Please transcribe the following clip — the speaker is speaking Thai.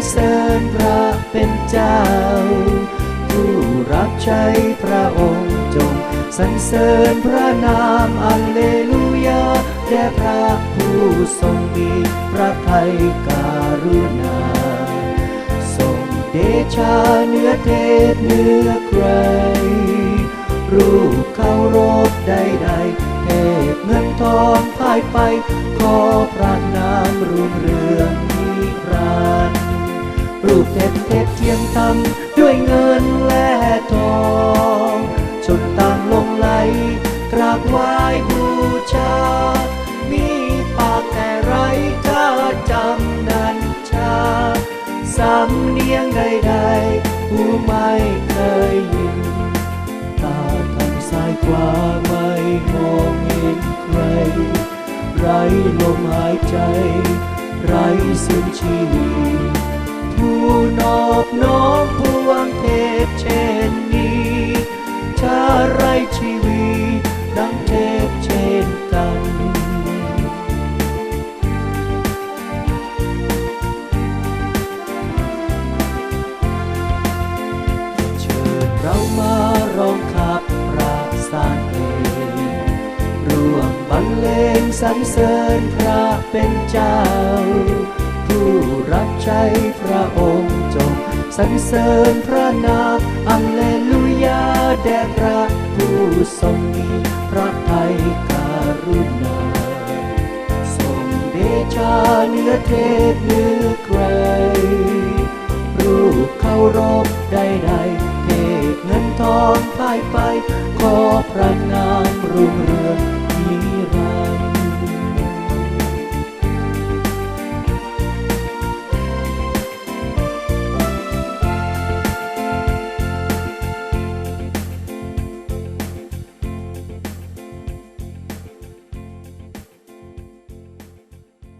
สรรเสริญพระเป็นเจ้า ผู้รับใช้พระองค์จงสรรเสริญพระนามอัลเลลูยาแด่พระผู้ทรงมีพระทัยการุณา ทรงเดชาเนือเทพเนื้อใคร รูปเคารพใดๆเทพเงินทองพายไปขอพ เทพเทพเทียมทำด้วยเงินและทองชนต่างลงไหลกราบไหว้บูชา มีปากแต่ไรถ้าจำนันชา สำเนียงใดๆผู้ไม่เคยยิน ตาทางซ้ายขวาไม่มองเห็นใคร ไรลมหายใจ ไรสิ้นชีวิต สรรเสริญพระเป็นเจ้า ผู้รับใช้พระองค์จงสรรเสริญพระนามอัลเลลูยาแด่พระผู้ทรงมีพระทัยการุณาทรงเดชาเนื้อเทศเนื้อใครรูปเขารพใดๆเทศเงินทองพายไปขอพระ